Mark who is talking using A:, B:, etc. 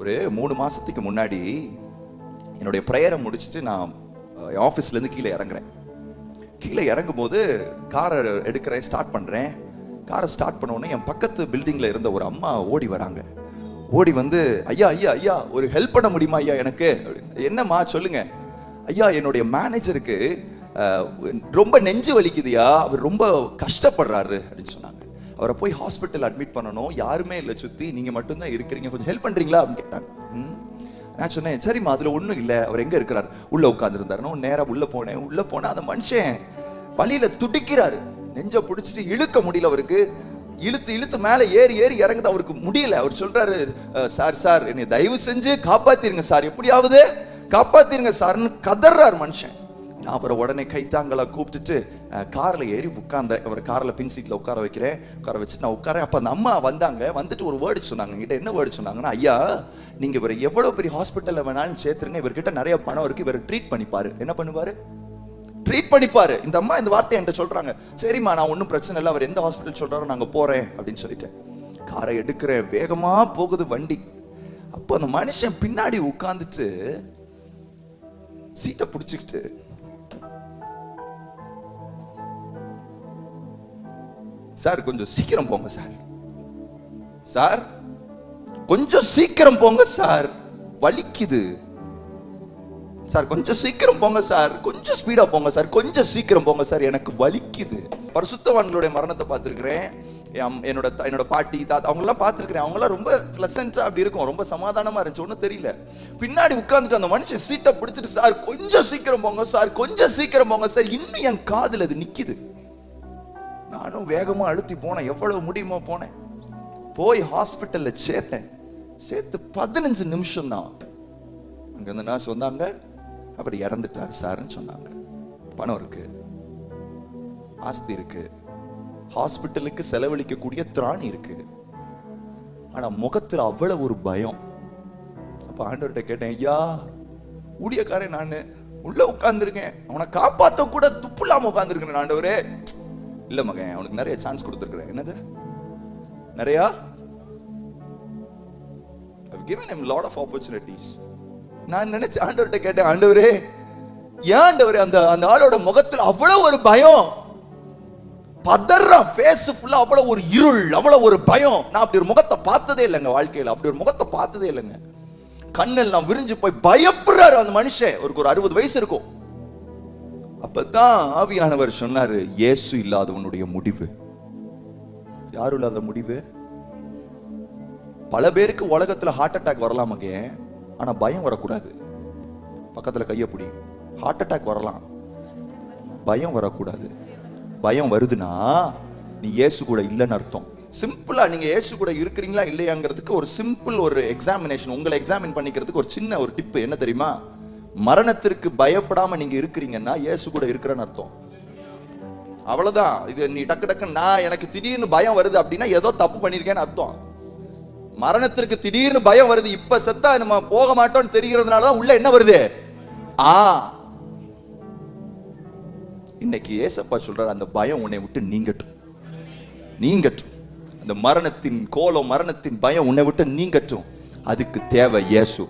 A: ஒரு மூணு மாசத்துக்கு முன்னாடி என்னுடைய ப்ரேயரை முடிச்சுட்டு நான் ஆஃபீஸ்லேருந்து கீழே இறங்குறேன். கீழே இறங்கும்போது காரை எடுக்கிறேன் ஸ்டார்ட் பண்ணுறேன் காரை ஸ்டார்ட் பண்ணோடனே என் பக்கத்து பில்டிங்கில் இருந்த ஒரு அம்மா ஓடி வராங்க. ஓடி வந்து ஐயா ஐயா ஐயா ஒரு ஹெல்ப் பண்ண முடியுமா ஐயா எனக்கு? என்னம்மா சொல்லுங்க. ஐயா என்னுடைய மேனேஜருக்கு ரொம்ப நெஞ்சு வலிக்குதுயா அவர் ரொம்ப கஷ்டப்படுறாரு. அப்படின்னு சொன்னாங்க அவரை போய் ஹாஸ்பிட்டல் அட்மிட் பண்ணணும். யாருமே இல்லை சுற்றி நீங்கள் மட்டும்தான் இருக்கிறீங்க. கொஞ்சம் ஹெல்ப் பண்ணுறீங்களா அப்படின்னு கேட்டாங்க. ம். நான் சொன்னேன் சரிம்மா அதுல ஒண்ணும் இல்லை. அவர் எங்க இருக்கிறார்? உள்ள உட்கார்ந்துருந்தாரு. நான் நேராக உள்ள போனேன். உள்ள போனால் அந்த மனுஷன் வழியில துடிக்கிறாரு. நெஞ்ச பிடிச்சிட்டு இழுக்க முடியல அவருக்கு. இழுத்து இழுத்து மேல ஏறி ஏறி இறங்குது. அவருக்கு முடியல. அவர் சொல்றாரு சார் சார் என்னை தயவு செஞ்சு காப்பாத்திருங்க சார். எப்படியாவது காப்பாத்திருங்க சார்னு கதர்றார் மனுஷன். நான் அவரை உடனே கைத்தாங்களா கூப்பிட்டுட்டு காரில் ஏறி உட்கார்ந்தேன். அவர் கார்ல பின் சீட்ல உட்கார வைக்கிறேன். உட்கார வச்சு நான் உட்காரேன் அப்போ அந்த அம்மா வந்தாங்க. வந்துட்டு ஒரு வேர்டு சொன்னாங்க. என்கிட்ட என்ன வேர்டு சொன்னாங்கன்னா ஐயா நீங்க இவர் எவ்வளவு பெரிய ஹாஸ்பிட்டலில் வேணாலும் சேர்த்துருங்க. இவர்கிட்ட நிறைய பணம் இருக்கு. இவர் ட்ரீட் பண்ணிப்பாரு. என்ன பண்ணுவாரு? ட்ரீட் பண்ணிப்பாரு. இந்த அம்மா இந்த வார்த்தை என்கிட்ட சொல்றாங்க. சரிம்மா நான் ஒன்றும் பிரச்சனை இல்லை. அவர் எந்த ஹாஸ்பிட்டல் சொல்றாரோ நாங்கள் போறேன். அப்படின்னு சொல்லிட்டேன். காரை எடுக்கிறேன். வேகமா போகுது வண்டி. அப்போ அந்த மனுஷன் பின்னாடி உட்காந்துட்டு சீட்டை பிடிச்சிக்கிட்டு சார் கொஞ்சம் சீக்கிரம் போங்க சார். சார் கொஞ்சம் சீக்கிரம் போங்க சார். வலிக்குது. சார் கொஞ்சம் சீக்கிரம் போங்க சார். கொஞ்சம் ஸ்பீடா போங்க சார். கொஞ்சம் சீக்கிரம் போங்க சார். எனக்கு வலிக்குது. பரிசுத்தவான்களுடைய மரணத்தை பார்த்துருக்கிறேன். என்னோட என்னோட பாட்டி தாத்தா அவங்களாம் பார்த்துருக்கிறேன். அவங்க ரொம்ப பிளசன்ஸா அப்படி இருக்கும். ரொம்ப சமாதானமா இருந்துச்சு. ஒன்றும் தெரியல. பின்னாடி உட்காந்துட்டு அந்த மனுஷன் சீட்டை பிடிச்சிட்டு சார் கொஞ்சம் சீக்கிரம் போங்க சார். கொஞ்சம் சீக்கிரம் போங்க சார். இன்னும் என் காதில் அது நிற்கிது நானும் வேகமா அழுத்தி போனேன். எவ்வளவு முடியுமோ போனேன். போய் ஹாஸ்பிட்டலில் சேர்த்தேன். சேர்த்து பதினஞ்சு நிமிஷம் தான் அங்க இருந்த நர்ஸ் வந்தாங்க. அவர் இறந்துட்டார் சார்னு சொன்னாங்க. பணம் இருக்கு. ஆஸ்தி இருக்கு. ஹாஸ்பிட்டலுக்கு செலவழிக்கக்கூடிய திராணி இருக்கு. ஆனா முகத்துல அவ்வளவு ஒரு பயம். அப்ப ஆண்டவர்கிட்ட கேட்டேன் ஐயா ஊழியக்காரன் நானு. உள்ள உட்கார்ந்துருக்கேன். அவனை காப்பாத்த கூட துப்பு இல்லாம உட்கார்ந்துருக்கேன் ஆண்டவரே. இல்ல மகன் அவனுக்கு நிறைய சான்ஸ் கொடுத்துருக்குறேன். என்னது? நிறையா? I've given him lot of opportunities. நான் நினைச்ச ஆண்டவர்கிட்ட கேட்டேன் ஆண்டவரே ஏன் ஆண்டவரே அந்த அந்த ஆளோட முகத்துல அவ்வளவு ஒரு பயம்? பதறான் ஃபேஸ் ஃபுல்லா அவ்வளவு ஒரு இருள் அவ்வளவு ஒரு பயம். நான் அப்படி ஒரு முகத்தை பார்த்ததே இல்லைங்க வாழ்க்கையில. அப்படி ஒரு முகத்தை பார்த்ததே இல்லைங்க. கண்ணெல்லாம் விரிஞ்சு போய் பயப்படுறாரு அந்த மனுஷன். ஒரு ஒரு அறுபது வயசு இருக்கும். அப்பதான் ஆவியானவர் சொன்னாரு இயேசு இல்லாதவனுடைய முடிவு. யாரும் இல்லாத முடிவு? பல பேருக்கு உலகத்துல ஹார்ட் அட்டாக் வரலாமங்க ஆனா பயம் வரக்கூடாது. பக்கத்துல கைய பிடி. ஹார்ட் அட்டாக் வரலாம். பயம் வரக்கூடாது. பயம் வருதுன்னா நீ இயேசு கூட இல்லைன்னு அர்த்தம். சிம்பிளா நீங்க இயேசு கூட இருக்கிறீங்களா இல்லையாங்கிறதுக்கு ஒரு சிம்பிள் ஒரு எக்ஸாமினேஷன் உங்களை எக்ஸாமின் பண்ணிக்கிறதுக்கு ஒரு சின்ன ஒரு டிப் என்ன தெரியுமா? மரணத்திற்கு பயப்படாம நீங்க இருக்கிறீங்கன்னா இயேசு கூட இருக்கிறேன்னு அர்த்தம். அவ்வளவுதான். இது நீ டக்கு டக்கு நான் எனக்கு திடீர்னு பயம் வருது அப்படின்னா ஏதோ தப்பு பண்ணிருக்கேன்னு அர்த்தம். மரணத்திற்கு திடீர்னு பயம் வருது. இப்ப செத்தா நம்ம போக மாட்டோம்னு தெரிகிறதுனாலதான் உள்ள என்ன வருது? ஆ. இன்னைக்கு ஏசப்பா சொல்றாரு அந்த பயம் உன்னை விட்டு நீங்கட்டும். நீங்கட்டும். அந்த மரணத்தின் கோலம் மரணத்தின் பயம் உன்னை விட்டு நீங்கட்டும். அதுக்கு தேவை இயேசு.